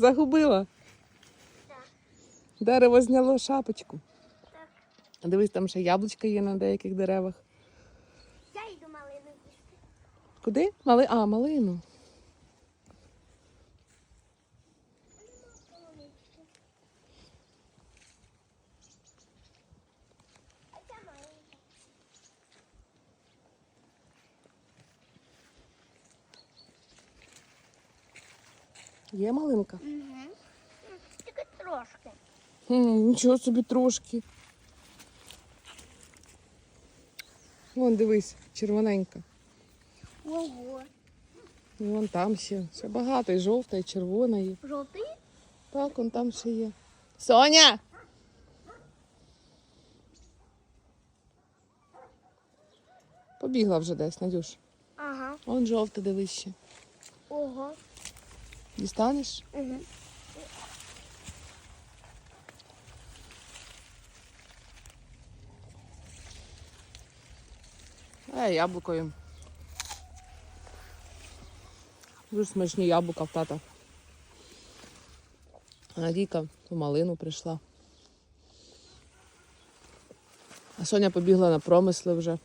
Загубила. Так. Дерево зняло шапочку. Так. Дивись, там ще яблучка є на деяких деревах. Я йду малину їсти. Куди? Мали... А, малину. Є малинка? Угу. Тільки трошки. Хм, нічого собі трошки. Вон, дивись, червоненька. Ого. І вон там ще. Ще багато, і жовта, і червона є. Жовтий? Так, вон там ще є. Соня! Побігла вже десь, Надюш. Ага. Вон жовта, дивись ще. Ого. Дістанеш? Угу. Е, яблуко їм. Дуже смачні яблука в тата. А Надійка по малину прийшла. А Соня побігла на промисли вже.